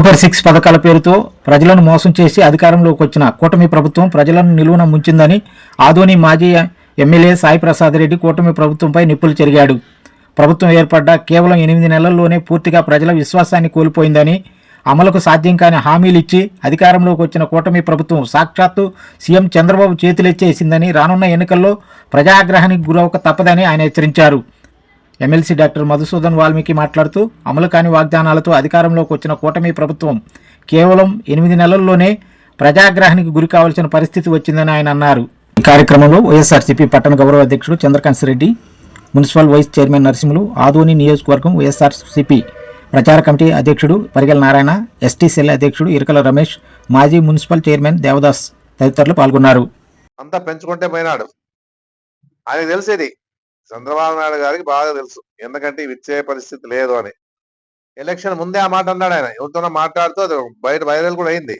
Super six పథకాల పేరుతో ప్రజలను మోసం చేసి అధికారంలోకి వచ్చిన కూటమి ప్రభుత్వం ప్రజలను నిలువున ముంచిందని ఆదోని మాజీ ఎమ్మెల్యే సాయి ప్రసాద్ రెడ్డి కూటమి ప్రభుత్వంపై నిప్పులు చెరిగాడు. ప్రభుత్వం ఏర్పడ్డ కేవలం ఎనిమిది నెలల్లోనే పూర్తిగా ప్రజల విశ్వాసాన్ని కోల్పోయిందని అమలుకు సాధ్యం కాని హామీలు ఇచ్చి అధికారంలోకి వచ్చిన కూటమి ప్రభుత్వం సాక్షాత్తు సీఎం చంద్రబాబు చేతులెచ్చేసిందని రానున్న ఎన్నికల్లో ప్రజాగ్రహానికి గురవక తప్పదని ఆయన హెచ్చరించారు. ఎమ్మెల్సీ డాక్టర్ మధుసూదన్ వాల్మీకి మాట్లాడుతూ అమలు కాని వాగ్దానాలతో అధికారంలోకి వచ్చిన కూటమి ప్రభుత్వం కేవలం ఎనిమిది నెలల్లోనే ప్రజాగ్రహానికి గురి కావాల్సిన పరిస్థితి వచ్చిందని ఆయన అన్నారు. ఈ కార్యక్రమంలో వైఎస్ఆర్సీపీ పట్టణ గౌరవ అధ్యక్షుడు Chandrakanth Reddy municipal vice chairman Narasimhulu Adoni నియోజకవర్గం వైఎస్ఆర్సీపీ ప్రచార కమిటీ అధ్యక్షుడు పరిగెల నారాయణ ఎస్టీ సెల్ అధ్యక్షుడు ఇరకల రమేష్ మాజీ మున్సిపల్ చైర్మన్ దేవదాస్ తదితరులు పాల్గొన్నారు. అంతా పెంచుకుంటే పోయినాడు. ఆయనకు తెలిసేది చంద్రబాబు నాయుడు గారికి బాగా తెలుసు. ఎందుకంటే ఇచ్చే పరిస్థితి లేదు అని. ఎలక్షన్ ముందే ఆ మాట అన్నాడు ఆయన. ఎవరితోనో మాట్లాడుతూ అది బయట వైరల్ కూడా అయింది.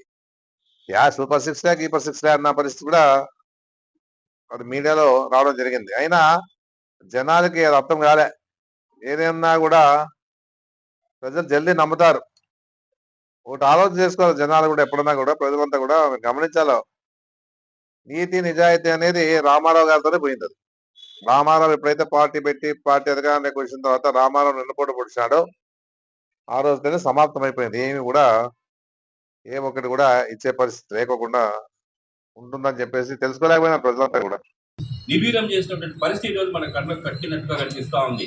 యా సూపర్ సిక్స్ ల్యాక్ ఈపర్ సిక్స్ ల్యాక్ అన్న పరిస్థితి కూడా అది మీడియాలో రావడం జరిగింది. అయినా జనాలకి అది అర్థం కాలే. ఏదైనా కూడా ప్రజలు జల్దీ నమ్ముతారు. ఒకటి ఆలోచన చేసుకోవాలి జనాలు కూడా ఎప్పుడన్నా కూడా ప్రజలంతా కూడా. గమనించాలి. నీతి నిజాయితీ అనేది రామారావు గారితోనే పోయింది అది. రామారావు ఎప్పుడైతే పార్టీ పెట్టి పార్టీ అధికారానికి వచ్చిన తర్వాత రామారావు నిన్నపోటు పొడిచాడో ఆ రోజుతోనే సమాప్తం అయిపోయింది ఏమి కూడా ఏమొకటి కూడా ఇచ్చే పరిస్థితి లేకోకుండా ఉంటుందని చెప్పేసి తెలుసుకోలేకపోయినా ప్రజలంతా కూడా. నిబీరం చేసినటువంటి పరిస్థితి ఈరోజు మన కళ్ళకు కట్టినట్టుగా కనిపిస్తూ ఉంది.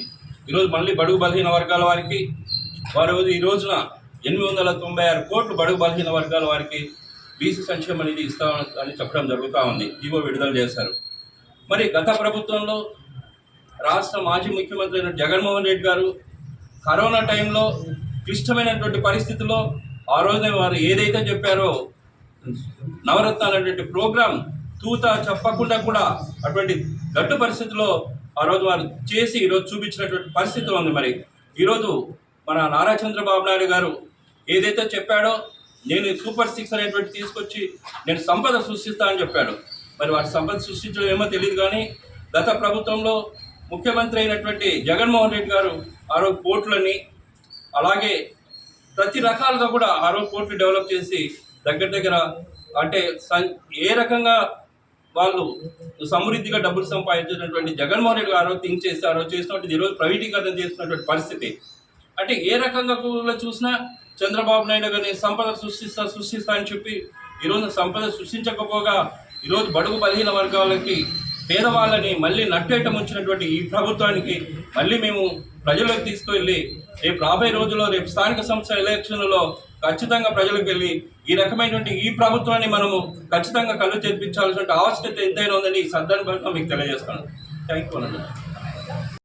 ఈరోజు మళ్ళీ బడుగు బలహీన వర్గాల వారికి వారు ఈ రోజున ఎనిమిది వందల తొంభై ఆరు కోట్లు బడుగు బలహీన వర్గాల వారికి బీసీ సంక్షేమం అనేది ఇస్తా అని చెప్పడం జరుగుతూ ఉంది. జీవో విడుదల చేశారు. మరి గత ప్రభుత్వంలో రాష్ట్ర మాజీ ముఖ్యమంత్రి అయిన జగన్మోహన్ రెడ్డి గారు కరోనా టైంలో క్లిష్టమైనటువంటి పరిస్థితుల్లో ఆ రోజున వారు ఏదైతే చెప్పారో నవరత్నాలు అనేటువంటి ప్రోగ్రాం తూత చెప్పకుండా కూడా అటువంటి గడ్డు పరిస్థితిలో ఆ రోజు వారు చేసి ఈరోజు చూపించినటువంటి పరిస్థితి ఉంది మరి. ఈరోజు మన నారా చంద్రబాబు నాయుడు గారు ఏదైతే చెప్పాడో నేను సూపర్ సిక్స్ అనేటువంటి తీసుకొచ్చి నేను సంపద సృష్టిస్తా అని చెప్పాడు. మరి వాటి సంపద సృష్టించడం ఏమో తెలియదు కానీ గత ప్రభుత్వంలో ముఖ్యమంత్రి అయినటువంటి జగన్మోహన్ రెడ్డి గారు ఆ రోజు పోర్టులని అలాగే ప్రతి రకాలుగా కూడా ఆ రోజు డెవలప్ చేసి దగ్గర దగ్గర అంటే ఏ రకంగా వాళ్ళు సమృద్ధిగా డబ్బులు సంపాదించినటువంటి జగన్మోహన్ రెడ్డి గారు థింక్ చేసి ఆ రోజు చేసినటువంటి ఈరోజు ప్రైవేటీకరణ చేస్తున్నటువంటి పరిస్థితి. అంటే ఏ రకంగా కూడా చూసినా చంద్రబాబు నాయుడు గారిని సంపద సృష్టిస్తా సృష్టిస్తా అని చెప్పి ఈరోజు సంపద సృష్టించకపోగా ఈరోజు బడుగు బలహీన వర్గాలకి పేదవాళ్ళని మళ్ళీ నట్టేట ముంచినటువంటి ఈ ప్రభుత్వానికి మళ్ళీ మేము ప్రజలకు తీసుకువెళ్ళి రేపు రాబోయే రోజుల్లో రేపు స్థానిక సంస్థల ఎలక్షన్లలో ఖచ్చితంగా ప్రజలకు వెళ్ళి ఈ రకమైనటువంటి ఈ ప్రభుత్వాన్ని మనము ఖచ్చితంగా కళ్ళు తెప్పించాల్సిన ఆవశ్యకత ఎంతైనా ఉందని ఈ సందర్భంగా మీకు తెలియజేస్తాను. Thank you